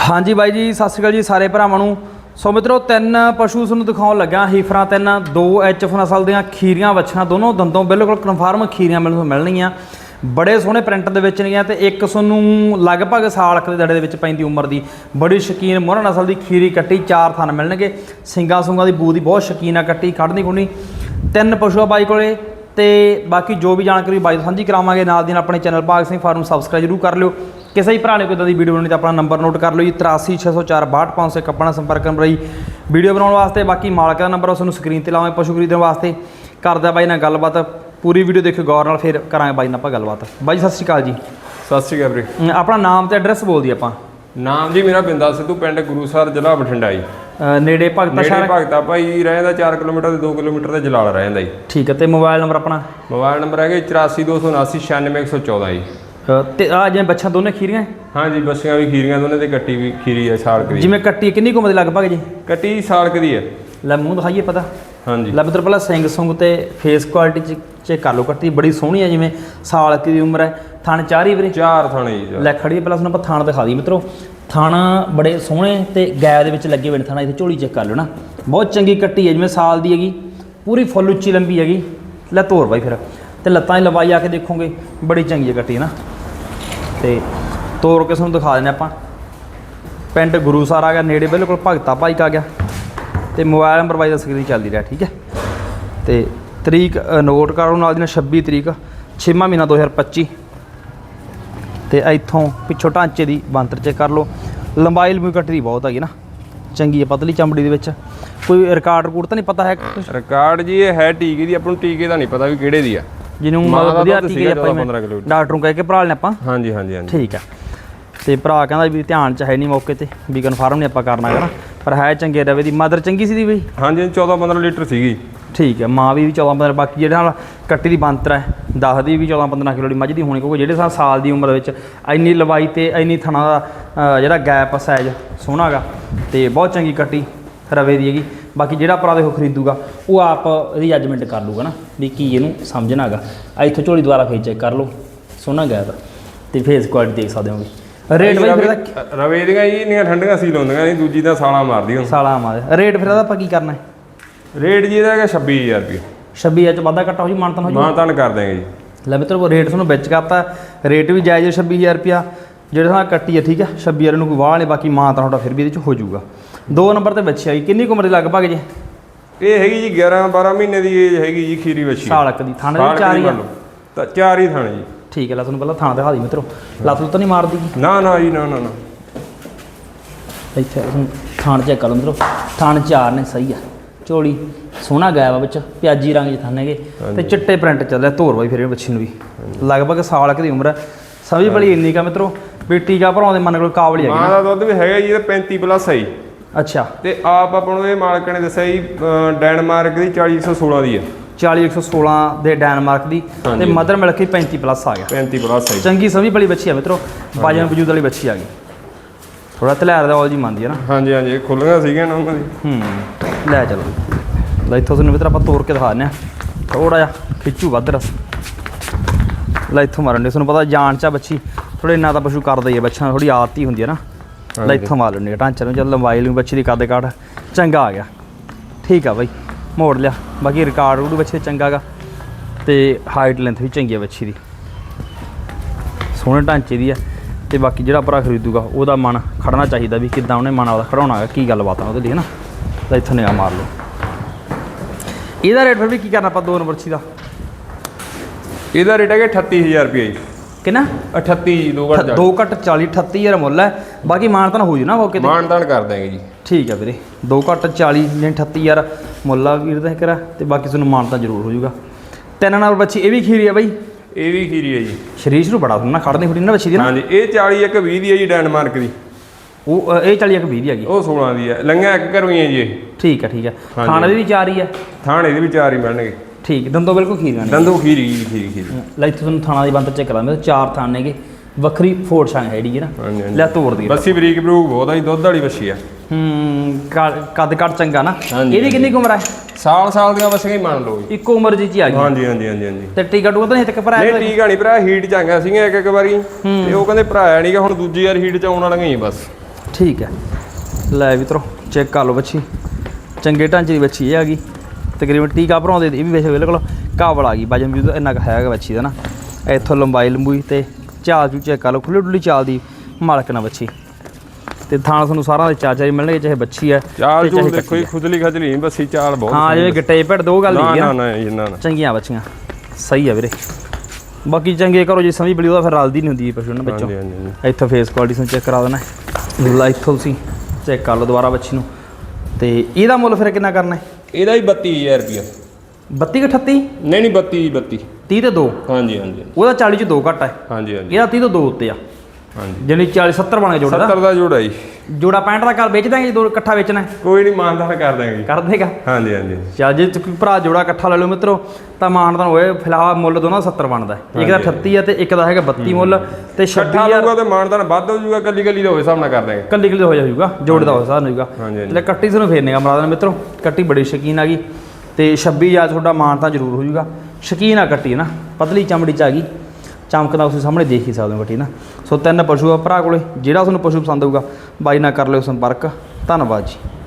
ਹਾਂਜੀ ਬਾਈ ਜੀ, ਸਤਿ ਸ਼੍ਰੀ ਅਕਾਲ ਜੀ ਸਾਰੇ ਭਰਾਵਾਂ ਨੂੰ। ਸੋ ਮਿੱਤਰੋ, ਤਿੰਨ ਪਸ਼ੂ ਤੁਹਾਨੂੰ ਦਿਖਾਉਣ ਲੱਗਾ ਹੀਫਰਾਂ ਤਿੰਨ, ਦੋ ਐਚਐਫ ਨਸਲ ਦੀਆਂ ਖੀਰੀਆਂ ਵੱਛਾਂ ਦੋਨੋਂ ਦੰਦੋਂ ਬਿਲਕੁਲ ਕਨਫਰਮ ਖੀਰੀਆਂ ਮੈਨੂੰ ਮਿਲਣਗੀਆਂ। ਬੜੇ ਸੋਹਣੇ ਪ੍ਰਿੰਟ ਦੇ ਵਿੱਚ ਨੇਗੀਆਂ ਤੇ ਇੱਕ ਤੁਹਾਨੂੰ ਲਗਭਗ ਸਾਲ ਕੁ ਦੇ ਦੜੇ ਦੇ ਵਿੱਚ ਪੈਂਦੀ ਉਮਰ ਦੀ। ਬੜੀ ਸ਼ਕੀਨ ਮੋਹਰਾ ਨਸਲ ਦੀ ਖੀਰੀ ਕੱਟੀ, ਚਾਰ ਥਣ ਮਿਲਣਗੇ। ਸਿੰਗਾ ਸੁੰਗਾ ਦੀ ਬੂ ਦੀ ਬਹੁਤ ਸ਼ਕੀਨ ਆ ਕੱਟੀ, ਕੱਢਣੀ ਕੁਣੀ ਤਿੰਨ ਪਸ਼ੂ ਆ ਬਾਈ ਕੋਲੇ ਤੇ ਬਾਕੀ ਜੋ ਵੀ ਜਾਣਕਾਰੀ ਬਾਈ ਸਾਂਝੀ ਕਰਾਵਾਂਗੇ, ਨਾਲ ਦੀ ਨਾਲ ਆਪਣੇ ਚੈਨਲ ਭਾਗ ਸਿੰਘ ਫਾਰਮ ਸਬਸਕ੍ਰਾਈਬ ਜਰੂਰ ਕਰ ਲਿਓ। ਕਿਸੇ ਵੀ ਭਰਾ ਨੇ ਕੋਈ ਇਦਾਂ ਦੀ ਵੀਡੀਓ ਬਣਾਉਣੀ ਤਾਂ ਆਪਣਾ ਨੰਬਰ ਨੋਟ ਕਰ ਲਓ ਜੀ 8360462500 ਆਪਣਾ ਸੰਪਰਕ ਕਰਨ ਲਈ ਵੀਡੀਓ ਬਣਾਉਣ ਵਾਸਤੇ। ਬਾਕੀ ਮਾਲਕ ਦਾ ਨੰਬਰ ਉਸ ਨੂੰ ਸਕਰੀਨ ਤੇ ਲਾਵਾਂਗੇ ਪਸ਼ੂ ਖਰੀਦਣ ਵਾਸਤੇ। ਕਰਦਾ ਬਾਈ ਨਾਲ ਗੱਲਬਾਤ ਪੂਰੀ ਵੀਡੀਓ ਦੇਖਿਓ ਗੌਰ ਨਾਲ ਫਿਰ ਕਰਾਂਗੇ ਬਾਈ ਨਾਲ ਆਪਾਂ ਗੱਲਬਾਤ। ਬਾਈ ਸਤਿ ਸ਼੍ਰੀ ਅਕਾਲ ਜੀ। ਸਤਿ ਸ਼੍ਰੀ ਅਕਾਲ ਵੀਰੇ। ਆਪਣਾ ਨਾਮ ਤੇ ਐਡਰੈਸ ਬੋਲ ਦੀ ਆਪਾਂ। ਨਾਮ ਜੀ ਮੇਰਾ ਬਿੰਦਾ ਸਿੱਧੂ ਪਿੰਡ ਗੁਰੂਸਰ ਜ਼ਿਲ੍ਹਾ ਬਠਿੰਡਾ ਜੀ ਨੇੜੇ ਭਗਤਾ ਨੇੜੇ ਸ਼ਹਿਰ? ਭਗਤਾ ਭਾਈ ਰਹਿੰਦਾ 4 ਕਿਲੋਮੀਟਰ ਤੇ 2 ਕਿਲੋਮੀਟਰ ਤੇ ਜਲਾਲ ਰਹਿੰਦਾ ਜੀ। ਠੀਕ ਹੈ ਤੇ ਮੋਬਾਈਲ ਨੰਬਰ ਆਪਣਾ? ਮੋਬਾਈਲ ਨੰਬਰ ਹੈਗਾ 8427796114 ਜੀ। ਤੇ ਆ ਜਿਵੇਂ ਬੱਚਾ ਦੋਨੇ ਖੀਰੀਆਂ? ਹਾਂਜੀ ਬੱਸੀਆਂ ਵੀ ਖੀਰੀਆਂ ਦੋਨੇ ਤੇ ਕੱਟੀ ਵੀ ਖੀਰੀ ਹੈ ਸਾਲ ਕਰੀ ਜਿਵੇਂ ਕੱਟੀ ਕਿੰਨੀ ਕੁ ਉਮਰ ਦੀ ਲਗਭਗ ਜੀ? ਕੱਟੀ ਸਾਲ ਕਦੀ ਹੈ ਲੈ ਮੂੰਹ ਦਿਖਾਈਏ ਪਤਾ। ਹਾਂਜੀ। ਲੈ ਮਿੱਤਰ ਪਹਿਲਾਂ ਸਿੰਘ ਸੁੰਗ ਤੇ ਫੇਸ ਕੁਆਲਿਟੀ ਚ ਚੈੱਕ ਕਰ ਲਓ ਕੱਟੀ ਬੜੀ ਸੋਹਣੀ ਹੈ ਜਿਵੇਂ ਸਾਲ ਕੁ ਦੀ ਉਮਰ ਹੈ। ਥਣ ਚਾਰੀ ਵੀਰੇ? ਚਾਰ ਥਾਣੇ ਜੀ ਲੈ ਖੜੀ ਹੈ, ਪਹਿਲਾਂ ਤੁਹਾਨੂੰ ਆਪਾਂ ਥਣ ਦਿਖਾ ਦਈਏ ਮਿੱਤਰੋ। ਥਣ ਬੜੇ ਸੋਹਣੇ ਤੇ ਗੈਪ ਦੇ ਵਿੱਚ ਲੱਗੇ ਹੋਏ ਨੇ ਥਣਾ ਇੱਥੇ ਝੋਲੀ ਚੈੱਕ ਕਰ ਲਓ ਨਾ। ਬਹੁਤ ਚੰਗੀ ਕੱਟੀ ਹੈ ਜਿਵੇਂ ਸਾਲ ਦੀ ਹੈਗੀ। ਪੂਰੀ ਫੁੱਲ ਉੱਚੀ ਲੰਬੀ ਹੈਗੀ। ਲੈ ਤੋਰ ਬਾਈ ਫਿਰ। ਤੇ ਲੱਤਾਂ ਦੀ ਲੰਬਾਈ ਆ ਕੇ ਦੇਖੋਗੇ ਬੜੀ ਚੰਗੀ ਹੈ ਕੱਟੀ ਹੈ ਨਾ। ਤੇ ਤੋਰ ਕੇ ਤੁਹਾਨੂੰ ਦਿਖਾ ਦਿੰਦੇ ਆਪਾਂ। ਪਿੰਡ ਗੁਰੂਸਰ ਆ ਗਿਆ, ਨੇੜੇ ਬਿਲਕੁਲ ਭਗਤਾ ਭਾਈ ਕਾ ਗਿਆ। ਤੇ ਮੋਬਾਈਲ ਨੰਬਰ ਬਾਈ ਦਾ ਸਕਰੀਨ ਚੱਲਦੀ ਰਿਹਾ ਠੀਕ ਹੈ। ਤੇ ਤਰੀਕ ਨੋਟ ਕਰੋ ਨਾਲ ਦੀ ਨਾਲ 26 ਤਰੀਕ 6ਵਾਂ ਮਹੀਨਾ 2025 ਤੇ ਇੱਥੋਂ ਪਿੱਛੋਂ ਢਾਂਚੇ ਦੀ ਬੰਤਰ ਚੈੱਕ ਕਰ ਲਓ। ਲੰਬਾਈ ਲੰਬੀ ਕੱਟਦੀ ਬਹੁਤ ਹੈਗੀ ਨਾ। ਚੰਗੀ ਹੈ, ਪਤਲੀ ਚਮੜੀ ਦੇ ਵਿੱਚ। ਕੋਈ ਰਿਕਾਰਡ ਰਿਕੂਡ ਤਾਂ ਨਹੀਂ ਪਤਾ ਹੈ ਰਿਕਾਰਡ ਜੀ ਇਹ ਹੈ ਟੀਕੇ ਦੀ, ਆਪਾਂ ਨੂੰ ਟੀਕੇ ਦਾ ਨਹੀਂ ਪਤਾ ਵੀ ਕਿਹੜੇ ਦੀ ਆ। ਜਿਹਨੂੰ ਮਤਲਬ ਵਧੀਆ ਟੀਕੇ ਆਪਾਂ 14 ਕਿਲੋ। ਡਾਕਟਰ ਨੂੰ ਕਹਿ ਕੇ ਭਰਾ ਲੈਣੇ ਆਪਾਂ। ਹਾਂਜੀ ਹਾਂਜੀ ਹਾਂਜੀ। ਠੀਕ ਆ। ਤੇ ਭਰਾ ਕਹਿੰਦਾ ਵੀ ਧਿਆਨ ਚ ਹੈ ਨਹੀਂ ਮੌਕੇ ਤੇ ਵੀ ਕਨਫਰਮ ਨਹੀਂ ਆਪਾਂ ਕਰਨਾ ਹੈਗਾ ਨਾ। ਪਰ ਹੈ ਚੰਗੇ ਰਵੇ ਦੀ। ਮਦਰ ਚੰਗੀ ਸੀ ਦੀ ਬਈ? ਹਾਂਜੀ 14 15 ਲੀਟਰ ਸੀਗੀ। ਠੀਕ ਹੈ ਮਾਂ ਵੀ 14 15 ਬਾਕੀ ਜਿਹੜੇ ਨਾਲ ਕੱਟੀ ਦੀ ਬੰਤਰ ਹੈ ਦਸ ਦੀ ਵੀ 14 15 ਕਿਲੋ ਦੀ ਮੱਝ ਦੀ ਹੋਣੀ ਕਿਉਂਕਿ ਜਿਹੜੇ ਸਾ ਸਾਲ ਦੀ ਉਮਰ ਵਿੱਚ ਇੰਨੀ ਲੰਬਾਈ ਤੇ ਇੰਨੀ ਥਣਾ ਦਾ ਜਿਹੜਾ ਗੈਪ ਸਾਈਜ਼ ਸੋਹਣਾ ਗਾ। ਤੇ ਬਹੁਤ ਚੰਗੀ ਕੱਟੀ। ਰਵੇ ਦੀ ਹੈਗੀ। ਬਾਕੀ ਜਿਹੜਾ ਭਰਾ ਦੇਖੋ ਖਰੀਦੂਗਾ ਉਹ ਆਪ ਇਹਦੀ ਜੱਜਮੈਂਟ ਕਰ ਲੂਗਾ ਨਾ ਵੀ ਕੀ ਇਹਨੂੰ ਸਮਝਣਾ ਹੈਗਾ। ਆ ਇੱਥੋਂ ਝੋਲੀ ਦੁਆਰਾ ਫੇਰ ਚੈੱਕ ਕਰ ਲਓ ਸੋਹਣਾ ਗੈਪ ਤੇ। ਫੇਸ ਕੁਆਲਿਟੀ ਦੇਖ ਸਕਦੇ ਹੋਗੇ। ਰੇਟ ਬਈ ਫਿਰ ਇਹਦਾ ਰਵੇ ਦੀਆਂ ਜੀ ਇੰਨੀਆਂ ਠੰਡੀਆਂ ਸੀ ਲਾਉਂਦੀਆਂ ਨਹੀਂ ਦੂਜੀ ਤਾਂ ਸਾਲਾ ਮਾਰਦੀ ਹੁਣ। ਸਾਲਾ ਮਾਰ ਰੇਟ ਫਿਰ ਇਹਦਾ ਆਪਾਂ ਕੀ ਕਰਨਾ ਹੈ? ਰੇਟ ਜੀ ਇਹਦਾ ਹੈਗਾ 26000 ਰੁਪਏ 26 ਚ ਵਾਧਾ ਘਟਾ ਹੋ ਜੀ ਮਾਨਤਨ ਹੋ ਜੀ। ਮਾਂ ਤਾਨ ਕਰ ਦਿਆਂਗੇ ਜੀ। ਲੈ ਮਿੱਤਰੋ ਰੇਟ ਤੁਹਾਨੂੰ ਵਿੱਚ ਕਰਤਾ। ਰੇਟ ਵੀ ਜਾਇਜ਼ ਹੈ 26000 ਰੁਪਿਆ ਜਿਹੜੇ ਨਾਲ ਕੱਟੀ ਹੈ ਠੀਕ ਹੈ 26000 ਨੂੰ ਕੋਈ ਵਾਹ ਨਹੀਂ ਬਾਕੀ ਮਾਂ ਤਾਂ ਤੁਹਾਡਾ ਫਿਰ ਵੀ ਇਹਦੇ ਚ ਹੋ ਜਾਊਗਾ ਦੋ ਨੰਬਰ ਤੇ ਬੱਚੀ ਆਈ। ਕਿੰਨੀ ਕੁ ਉਮਰ ਦੀ ਲਗਭਗ ਜੇ? ਇਹ ਹੈਗੀ ਜੀ 11 12 ਮਹੀਨੇ ਦੀ ਏਜ ਹੈਗੀ ਜੀ ਖੀਰੀ ਵੱਛੀ। ਸਾਲਕ ਦੀ ਥਾਣੇ ਦੀ ਚਾਰ ਹੀ ਆ। ਤਾਂ ਚਾਰ ਹੀ ਥਾਣੇ ਜੀ। ਠੀਕ ਹੈ ਲੈ ਤੁਹਾਨੂੰ ਪਹਿਲਾਂ ਥਾਂ ਦਿਖਾ ਦੀ ਮਿੱਤਰੋ। ਲੱਤ ਲੁੱਤ ਨਹੀਂ ਮਾਰਦੀ ਗੀ। ਨਾ ਨਾ ਜੀ ਨਾ ਨਾ ਨਾ। ਇੱਥੇ ਤੁਹਾਨੂੰ ਥਾਣ ਚੈੱਕ ਕਰ ਲਓ ਮਿੱਤਰੋ। ਥਾਣ ਚਾਰ ਨੇ ਸਹੀ ਆ। ਝੋਲੀ ਸੋਹਣਾ ਗਾਇਆ ਵਾ ਵਿੱਚ। ਪਿਆਜੀ ਰੰਗ ਚ ਥਾਨੇਗੇ ਤੇ ਚਿੱਟੇ ਪ੍ਰਿੰਟ ਚੱਲਿਆ ਧੋਰ ਬਾਈ ਫਿਰ ਇਹ ਬੱਚੀ ਨੂੰ ਵੀ। ਲਗਭਗ ਸਾਲ ਕੁ ਦੀ ਉਮਰ ਹੈ ਸਮਝ ਬੜੀ ਇੰਨੀ ਕਾ ਮਿੱਤਰੋ। ਵੀ ਟੀਕਾ ਭਰਾਉਂਦੇ ਮਨ ਕੋਲ ਕਾਬਲ ਹੀ ਹੈਗੀ ਮਾਂ ਨਾ। ਦਾ ਦੁੱਧ ਵੀ ਹੈਗਾ ਜੀ ਇਹਦਾ 35 ਪਲੱਸ ਹੈ ਜੀ। ਅੱਛਾ। ਤੇ ਆਪ ਆਪਾਂ ਨੂੰ ਇਹ ਮਾਲਕ ਨੇ ਦੱਸਿਆ ਜੀ ਡੈਨਮਾਰਕ ਦੀ 4116 ਦੀ ਆ 40116 ਦੇ ਡੈਨਮਾਰਕ ਦੀ ਤੇ। ਮਦਰ ਮਿਲ ਕੇ 35 ਪਲੱਸ ਆ ਗਿਆ। 35 ਪਲੱਸ ਜੀ। ਚੰਗੀ ਸਮਝ ਬੜੀ ਬੱਚੀ ਆ ਮਿੱਤਰੋ ਬਾਜਨ ਵਜੂਦ ਵਾਲੀ ਬੱਚੀ ਆ ਗਈ। ਥੋੜਾ ਤਲੈਰ ਦਾ ਔਲ ਜੀ ਮੰਨਦੀ ਹੈ ਨਾ। ਹਾਂਜੀ ਹਾਂਜੀ ਖੁੱਲੀਆਂ ਸੀਗੀਆਂ ਨਾ ਉਹਨਾਂ ਦੀ। ਹੂੰ ਲੈ ਚਲੋ। ਲੈ ਇੱਥੋਂ ਤੁਹਾਨੂੰ ਮਿੱਤਰ ਆਪਾਂ ਤੋੜ ਕੇ ਦਿਖਾ ਦਿੰਦੇ ਆ। ਥੋੜਾ ਜਿਹਾ ਖਿੱਚੂ ਵੱਧ ਰਸ। ਲੈ ਇੱਥੋਂ ਮਾਰਨ ਦੇ ਤੁਹਾਨੂੰ ਪਤਾ ਜਾਨ ਚਾ ਬੱਚੀ। ਥੋੜੇ ਇੰਨਾ ਤਾਂ ਪਸ਼ੂ ਕਰਦਾ ਹੀ ਹੈ ਬੱਚਾ ਥੋੜੀ ਆਦਤ ਹੀ ਹੁੰਦੀ ਹੈ ਨਾ। ਲੈ ਇੱਥੋਂ ਮਾਰ ਲੈਣੇ ਢਾਂਚੇ ਨੂੰ, ਚੱਲ ਲੰਬਾਈ ਨੂੰ ਬੱਚੀ ਦੀ ਕੱਦ ਕਾਠ, ਚੰਗਾ ਆ ਗਿਆ। ਠੀਕ ਆ ਬਾਈ, ਮੋੜ ਲਿਆ। ਬਾਕੀ ਰਿਕਾਰਡ ਰੂਡ ਬੱਚੇ ਚੰਗਾ ਗਾ। ਤੇ ਹਾਈਟ ਲੈਂਥ ਵੀ ਚੰਗੀ ਆ ਬੱਚੀ ਦੀ। ਸੋਹਣੇ ਢਾਂਚੇ ਦੀ ਆ। ਤੇ ਬਾਕੀ ਜਿਹੜਾ ਭਰਾ ਖਰੀਦੂਗਾ, ਉਹਦਾ ਮਨ ਖੜਨਾ ਚਾਹੀਦਾ ਵੀ ਕਿੱਦਾਂ ਉਹਨੇ ਮਨ ਆਪਦਾ ਖੜਾਉਣਾ ਹੈ ਕੀ ਗੱਲਬਾਤ ਆ ਉਹਦੇ ਲਈ ਹੈ ਨਾ ਤਾਂ ਇੱਥੋਂ ਨਿਗਾਹ ਮਾਰ ਲਓ। ਇਹਦਾ ਰੇਟ ਫਿਰ ਵੀ ਕੀ ਕਰਨਾ ਆਪਾਂ ਦੋ ਨੰਬਰ ਛੀ ਦਾ? ਇਹਦਾ ਰੇਟ ਹੈਗਾ 38000 ਰੁਪਏ ਜੀ। ਕਿੰਨਾ? 38 ਜੀ ਦੋ ਘੱਟ ਦੋ ਘੱਟ 40 38000 ਮੁੱਲ ਹੈ। ਬਾਕੀ ਮਾਨ ਤਾਂ ਹੋ ਜੂ ਨਾ ਮੌਕੇ ਤੇ ਮਾਨਦਾਨ ਕਰ ਦਿਆਂਗੇ ਜੀ। ਠੀਕ ਹੈ ਵੀਰੇ। ਦੋ ਘੱਟ 40 ਨੇ 38000 ਮੁੱਲ ਆ ਵੀਰ ਦਾ ਕਰਾ ਤੇ ਬਾਕੀ ਤੁਹਾਨੂੰ ਮਾਨ ਤਾਂ ਜ਼ਰੂਰ ਹੋ ਜੂਗਾ। ਤਿੰਨ ਨਾਲ ਬੱਚੀ ਇਹ ਵੀ ਖੀਰੀ ਆ ਬਾਈ? ਇਹ ਵੀ ਖੀਰੀ ਹੈ ਜੀ। ਸ਼ਰੀਰ ਨੂੰ ਬੜਾ ਸੁਣਨਾ ਖੜਨੇ ਖੁੜੀ ਨਾ ਬੱਚੀ ਦੀ ਨਾ। ਹਾਂਜੀ ਇਹ 40 ਇੱਕ 20 ਦੀ ਹੈ ਜੀ ਡੈਨਮਾਰਕ ਦੀ। ਉਹ ਇਹ 40 ਇੱਕ 20 ਦੀ ਹੈਗੀ। ਉਹ 16 ਦੀ ਹੈ ਲੰਗਾ ਇੱਕ ਹੈ ਜੀ ਠੀਕ ਹੈ ਠੀਕ ਹੈ। ਖਾਣੇ ਦੀ ਵੀ ਚਾਰ ਹੀ ਹੈ ਥਾਣੇ ਦੇ ਵੀ ਚਾਰ ਹੀ ਮਿਲਣਗੇ ਠੀਕ ਦੰਦੋ ਬਿਲਕੁਲ ਖੀਰੀਆਂ ਨੇ ਦੰਦੂ ਖੀਰੀ ਜੀ ਖੀਰੀ ਖੀਰੀ। ਲੈ ਇੱਥੇ ਤੁਹਾਨੂੰ ਥਾਣਾ ਦੀ ਬੰਦ ਚੈੱਕ ਕਰਾਂਗੇ ਚਾਰ ਥਾਣ ਨੇਗੇ ਵੱਖਰੀ ਫੋੜ ਛਾਂ ਹੈ ਜਿਹੜੀ ਹੈ ਨਾ। ਲੈ ਤੋੜ ਦੀ ਬੱਸੀ ਬਰੀਕ ਬਰੂਕ ਬਹੁਤ ਆ ਜੀ ਦੁੱਧ ਵਾਲੀ ਵੱਛੀ ਆ। ਹੂੰ ਕੱਦ ਕੱਦ ਚੰਗਾ ਨਾ। ਇਹਦੀ ਕਿੰਨੀ ਉਮਰ ਹੈ ਸਾਲ ਸਾਲ ਦੀਆਂ ਬੱਸੀਆਂ ਹੀ ਮੰਨ ਲਓ ਜੀ। ਇੱਕੋ ਉਮਰ ਜੀ ਚ ਹੀ ਆ ਗਈ। ਹਾਂਜੀ ਹਾਂਜੀ ਹਾਂਜੀ ਹਾਂਜੀ। ਤੇ ਟੀਕਾ ਟੂਕਾ ਤਾਂ ਨਹੀਂ ਤੱਕ ਭਰਾਇਆ ਨਹੀਂ ਆ ਨਹੀਂ ਭਰਾ ਹੀਟ ਚ ਆ ਗਿਆ ਸੀਗਾ ਇੱਕ ਇੱਕ ਵਾਰੀ। ਤੇ ਉਹ ਕਹਿੰਦੇ ਭਰਾਇਆ ਨਹੀਂਗਾ ਹੁਣ ਦੂਜੀ ਵਾਰ ਹੀਟ ਚ ਆਉਣ ਵਾਲੀਆਂ ਹੀ ਬਸ। ਠੀਕ ਹੈ। ਲੈ ਮਿੱਤਰੋ ਚੈੱਕ ਕਰ ਲਓ ਬੱਚੀ। ਚੰਗੇ ਢਾਂਚੇ ਦੀ ਬੱਚੀ ਇਹ ਆ ਗਈ। ਤਕਰੀਬਨ ਟੀਕਾ ਭਰਾਉਂਦੇ ਇਹ ਵੀ ਵੇਖ ਬਿਲਕੁਲ ਕਾਬਲ ਆ ਗਈ। ਵਜਨ ਵੀ ਇੰਨਾ ਕੁ ਹੈਗਾ ਬੱਚੀ ਦਾ ਨਾ। ਇੱਥੋਂ ਲੰਬਾਈ ਲੰਬੂਈ ਤੇ ਚਾਲ ਚੂ ਚੈੱਕ ਕਰ ਲਓ। ਖੁੱਲੀ ਡੁੱਲੀ ਚਾਲ ਦੀ ਮਾਲਕ ਨਾ ਬੱਚੀ ਤੇ ਥਾਣ ਤੁਹਾਨੂੰ ਸਾਰਿਆਂ ਦੇ ਚਾਚਾ ਮਿਲਣਗੇ ਚਾਹੇ ਬੱਚੀ ਹੈ ਚਾਲ ਚੂਲ ਦੇਖੋ ਜੀ ਹੈ। ਖੁਦਲੀ ਖਜਲੀ ਨਹੀਂ ਬਸੀ ਚਾਲ ਬਹੁਤ ਹਾਂ ਜਿਵੇਂ ਗਿੱਟੇ ਭਿੜ ਦੋ ਗੱਲ ਨਾ ਨਹੀਂ ਨਾ ਨਾ। ਜੀ, ਨਾ ਨਾ। ਚੰਗੀਆਂ ਬੱਚੀਆਂ ਸਹੀ ਆ ਵੀਰੇ। ਬਾਕੀ ਚੰਗੇ ਕਰੋ ਜੀ ਸਮਝ ਬਲੀ ਉਹਦਾ ਫਿਰ ਰਲਦੀ ਨਹੀਂ ਹੁੰਦੀ ਪਸ਼ੂ ਹਾਂਜੀ ਹਾਂਜੀ। ਇੱਥੋਂ ਫੇਸ ਕੁਆਲਿਟੀ ਨੂੰ ਚੈੱਕ ਕਰਾ ਦੇਣਾ। ਲਾ ਇੱਥੋਂ ਤੁਸੀਂ ਚੈੱਕ ਕਰ ਲਓ ਦੁਬਾਰਾ ਬੱਚੀ ਨੂੰ। ਤੇ ਇਹਦਾ ਮੁੱਲ ਫਿਰ ਕਿੰਨਾ ਕਰਨਾ ਹੈ? ਇਹਦਾ ਹੀ 32000 ਰੁਪਿਆ 32 ਕਿ 38 ਨਹੀਂ ਨਹੀਂ 32 32 30 ਤੇ 2 ਹਾਂਜੀ ਹਾਂਜੀ ਉਹਦਾ 40 ਚ 2 ਘੱਟ ਹੈ ਹਾਂਜੀ ਹਾਂਜੀ। ਇਹਦਾ 30 ਤੋਂ 2 ਉੱਤੇ ਆ। ਹਾਂਜੀ। ਜਾਣੀ 40 70 ਬਣ ਗਿਆ ਜੋੜਾ ਦਾ 70 ਦਾ ਜੋੜਾ ਜੀ। ਜੋੜਾ 65 ਦਾ ਕਰ ਵੇਚ ਦਾਂਗੇ ਜੇ ਦੋ ਇਕੱਠਾ ਵੇਚਣਾ? ਹੈ ਕੋਈ ਨਹੀਂ ਮਾਨਦਾਰ ਕਰ ਦਾਂਗੇ ਜੀ ਕਰ ਦੇਗਾ। ਹਾਂਜੀ ਹਾਂਜੀ। ਚੱਲ ਜੇ ਤੁਸੀਂ ਭਰਾ ਜੋੜਾ ਇਕੱਠਾ ਲੈ ਲਓ ਮਿੱਤਰੋ ਤਾਂ ਮਾਨਦਾਨ ਹੋਏ। ਫਿਲਹਾਲ ਮੁੱਲ ਦੋਨਾਂ ਦਾ 70 ਬਣਦਾ। ਹੈ। ਇੱਕ ਦਾ 38 ਹੈ ਤੇ ਇੱਕ ਦਾ ਹੈਗਾ 32 ਮੁੱਲ। ਤੇ ਇਕੱਠਾ 26000 ਲਊਗਾ ਤੇ ਮਾਨਦਾਨ ਵੱਧ ਹੋ ਜਾਊਗਾ ਕੱਲੀ ਕੱਲੀ ਦਾ ਹੋਵੇ ਹਿਸਾਬ ਨਾਲ ਕਰ ਦਾਂਗੇ ਕੱਲੀ ਕੱਲੀ ਹੋ ਜਾਊਗਾ ਜੋੜ ਦਾ ਹੋ ਸਾਰ ਹੋਊਗਾ। ਹਾਂਜੀ, ਹਾਂਜੀ। ਲੈ ਕੱਟੀ ਤੁਹਾਨੂੰ ਫੇਰਨੇਗਾ ਮਰਾਦਨ ਮਿੱਤਰੋ। ਕੱਟੀ ਬੜੀ ਸ਼ਕੀਨ ਆ ਗਈ। ਤੇ 26000 ਤੁਹਾਡਾ ਮਾਨ ਤਾਂ ਜ਼ਰੂਰ ਹੋ ਜਾਊਗਾ। ਸ਼ਕੀਨ ਆ ਕੱਟੀ ਨਾ? ਪਤਲੀ ਚਮੜੀ ਚ ਆ ਗਈ। ਚਮਕਦਾ ਤੁਸੀਂ ਸਾਹਮਣੇ ਦੇਖ ਹੀ ਸਕਦੇ ਹੋ ਕੱਟੀ ਨਾ ਸੋ ਤਿੰਨ ਪਸ਼ੂ ਆ ਭਰਾ ਕੋਲੇ, ਜਿਹੜਾ ਤੁਹਾਨੂੰ ਪਸ਼ੂ ਪਸੰਦ ਆਊਗਾ, ਬਾਈ ਨਾਲ ਕਰ ਲਿਓ ਸੰਪਰਕ। ਧੰਨਵਾਦ ਜੀ।